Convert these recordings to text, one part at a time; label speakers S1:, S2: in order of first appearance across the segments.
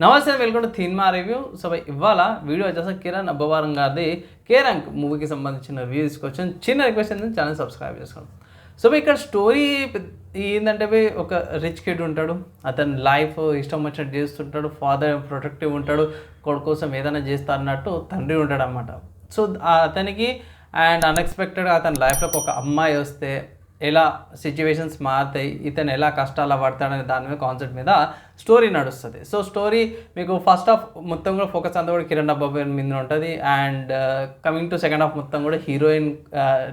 S1: నమస్తే welcome to cinema review so ఇవాళ video వచ్చేసి కిరణ్ అబ్బవారం గారిది. కేరంక్ మూవీకి సంబంధించిన రివ్యూ తీసుకొచ్చాను చిన్న రిక్వెస్ట్ ఏంటంటే ఛానల్ సబ్స్క్రైబ్ చేసుకోండి. సో ఇక్కడ స్టోరీ ఏంటంటే ఒక రిచ్ కిడ్ ఉంటాడు. అతని లైఫ్ ఇష్టం వచ్చినట్టు చేస్తుంటాడు. ఫాదర్ ప్రొటెక్టివ్ ఉంటాడు. కొడుకు కోసం ఏదైనా చేస్తా అన్నట్టు తండ్రి ఉంటాడు అనమాట సో అతనికి అండ్ అన్ఎక్స్పెక్టెడ్గా అతని లైఫ్లోకి ఒక అమ్మాయి వస్తే ఎలా సిచ్యువేషన్స్ మారుతాయి ఇతను ఎలా కష్టాలు పడతాడనే దాని మీద కాన్సెప్ట్ మీద స్టోరీ నడుస్తుంది. సో స్టోరీ మీకు ఫస్ట్ హాఫ్ మొత్తం కూడా ఫోకస్ అంతా కూడా కిరణ్ అబ్బాబు మీద ఉంటుంది. And coming to second half మొత్తం కూడా హీరోయిన్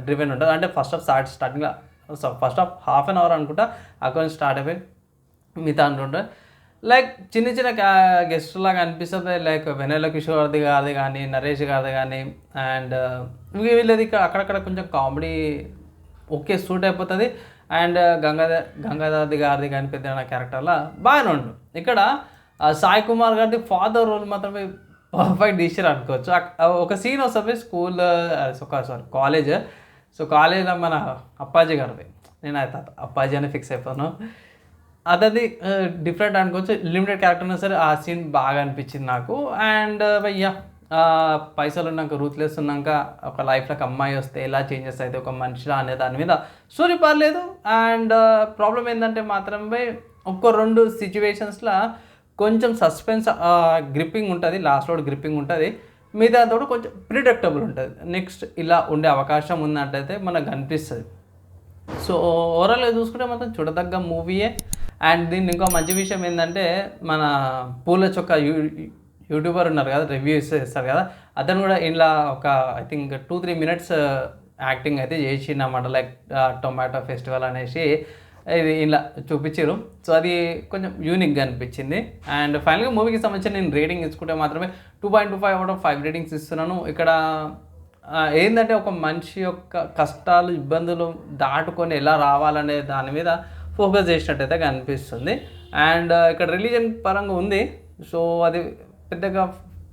S1: డ్రివెన్ ఉంటుంది. అంటే ఫస్ట్ హాఫ్ స్టార్ట్ స్టార్టింగ్లో first half half an hour అనుకుంటా అక్కడ స్టార్ట్ అయిపోయి మిగతా అంటుంటే లైక్ చిన్న చిన్న uh, గెస్ట్ లాగా అనిపిస్తుంది. లైక్ వెనెల కిషోర్ గారిది కానీ నరేష్ గారిది కానీ అండ్ uh, వీళ్ళది ఇక్కడ అక్కడక్కడ కొంచెం కామెడీ ఓకే సూట్ అయిపోతుంది. అండ్ uh, గంగాధర్ గంగాధర్ గారిది కానీ పెద్ద క్యారెక్టర్లా బాగానే ఉండు. ఇక్కడ uh, సాయి కుమార్ గారిది ఫాదర్ రోల్ మాత్రమే పర్ఫెక్ట్ తీసారు అనుకోవచ్చు. Uh, ఒక సీన్ వస్తుంది స్కూల్ సారీ కాలేజ్ సో కాలేజ్లో మన అప్పాజీ గారిది. నేను అయితే అప్పాజీ అని ఫిక్స్ అయిపోను. అదది డిఫరెంట్ అనుకోవచ్చు. లిమిటెడ్ క్యారెక్టర్ ఉన్నా సరే ఆ సీన్ బాగా అనిపించింది నాకు. అండ్ అయ్యా పైసలు ఉన్నాక రూత్లెస్ ఉన్నాక ఒక లైఫ్లోకి అమ్మాయి వస్తే ఎలా చేంజెస్ అయితే ఒక మనిషిలా అనే దాని మీద స్టోరీ పర్లేదు. అండ్ ప్రాబ్లం ఏంటంటే మాత్రమే ఒక్కో ఒక్క రెండు సిచ్యువేషన్స్లో కొంచెం సస్పెన్స్ గ్రిప్పింగ్ ఉంటుంది. లాస్ట్ రోడ్ గ్రిప్పింగ్ ఉంటుంది. మిగతా తోడు కొంచెం ప్రిడిక్టబుల్ ఉంటుంది. నెక్స్ట్ ఇలా ఉండే అవకాశం ఉన్నట్టయితే మనకు కనిపిస్తుంది సో ఓవరాల్గా చూసుకుంటే మాత్రం చూడదగ్గ మూవీయే అండ్ దీన్ని ఇంకో మంచి విషయం ఏంటంటే మన పూల చొక్క యూ యూట్యూబర్ ఉన్నారు కదా రివ్యూస్ ఇస్తారు కదా అతను కూడా ఇంట్లో ఒక I think two three minutes acting అయితే చేసిండన్నమాట. లైక్ టొమాటో ఫెస్టివల్ అనేసి ఇది ఇలా చూపించారు సో అది కొంచెం యూనిక్గా అనిపించింది. అండ్ ఫైనల్గా మూవీకి సంబంధించి నేను రేటింగ్ ఇచ్చుకుంటే మాత్రమే two point two five out of five ratings ఇస్తున్నాను. ఇక్కడ uh, ఏంటంటే ఒక మనిషి యొక్క కష్టాలు ఇబ్బందులు దాటుకొని ఎలా రావాలనే దాని మీద ఫోకస్ చేసినట్టయితే కనిపిస్తుంది. అండ్ uh, ఇక్కడ రిలీజన్ పరంగా ఉంది. సో అది పెద్దగా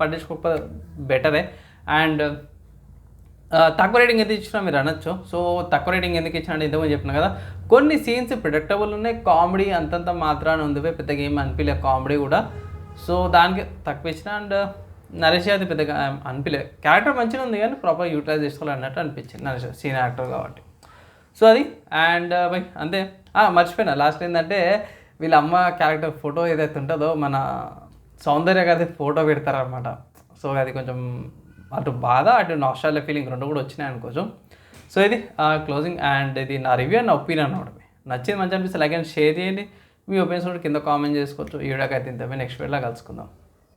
S1: పట్టించుకోకపోతే బెటరే. అండ్ తక్కువ రేటింగ్ ఎందుకు ఇచ్చినా మీరు అనొచ్చు. సో తక్కువ రేటింగ్ ఎందుకు ఇచ్చినా అంటే ఇంతకుముందు చెప్పిన కదా కొన్ని సీన్స్ ప్రిడిక్టబుల్ ఉన్నాయి కామెడీ అంతంత మాత్రాన ఉంది పెద్దగా ఏం అనిపించలే కామెడీ కూడా. సో దానికి తక్కువ ఇచ్చిన అండ్ నరేష్ అది పెద్దగా అనిపించలే క్యారెక్టర్ మంచిగా ఉంది కానీ ప్రాపర్ యూటిలైజ్ చేసుకోవాలి అన్నట్టు అనిపించింది నరేష్ సీనియర్ యాక్టర్ కాబట్టి. సో అది. అండ్ బై అంతే. మర్చిపోయినా. లాస్ట్ ఏంటంటే వీళ్ళ అమ్మ క్యారెక్టర్ ఫోటో ఏదైతే ఉంటుందో మన సౌందర్య గారి ఫోటో పెడతారనమాట సో అది కొంచెం అటు బాధ అటు నాస్టాలియా ఫీలింగ్ రెండు కూడా వచ్చినాయి అనుకోవచ్చు. సో ఇది క్లోజింగ్ అండ్ ఇది నా రివ్యూ అండ్ నా ఒపీనియన్ అనమాట నచ్చింది మంచి అనిపిస్తే లైక్ అండ్ షేర్ చేయండి. మీ ఒపీనియన్స్ కూడా కింద కామెంట్ చేసుకోవచ్చు. ఈ వీడియోకి అయితే ఇంత నెక్స్ట్ వీడియోలో కలుసుకుందాం.